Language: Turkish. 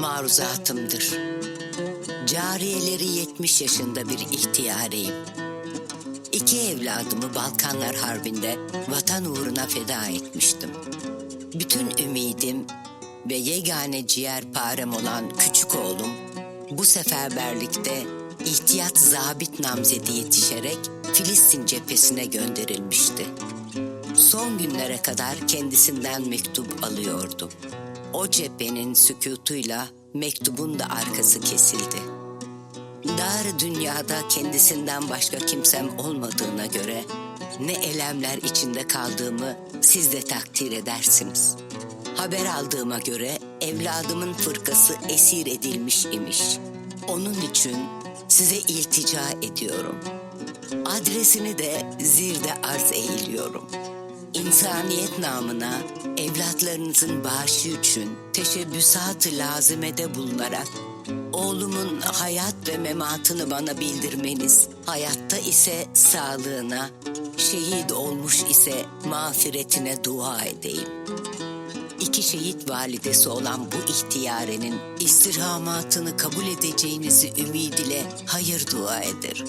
maruzatımdır. Cariyeleri 70 yaşında bir ihtiyareyim. İki evladımı Balkanlar Harbi'nde vatan uğruna feda etmiştim. Bütün ümidim ve yegane ciğerparem olan küçük oğlum bu seferberlikte ihtiyat zabit namzedi yetişerek Filistin cephesine gönderilmişti. Son günlere kadar kendisinden mektup alıyordum. O cephenin sükutuyla mektubun da arkası kesildi. Dar dünyada kendisinden başka kimsem olmadığına göre ne elemler içinde kaldığımı siz de takdir edersiniz. Haber aldığıma göre evladımın fırkası esir edilmiş imiş. Onun için size iltica ediyorum. Adresini de zirde arz eğiliyorum. İnsaniyet namına evlatlarınızın bağışı için teşebbüsat-ı lazimede bulunarak oğlumun hayat ve mematını bana bildirmeniz, hayatta ise sağlığına, şehit olmuş ise mağfiretine dua edeyim. İki şehit validesi olan bu ihtiyarenin istirhamatını kabul edeceğinizi ümid ile hayır dua ederim.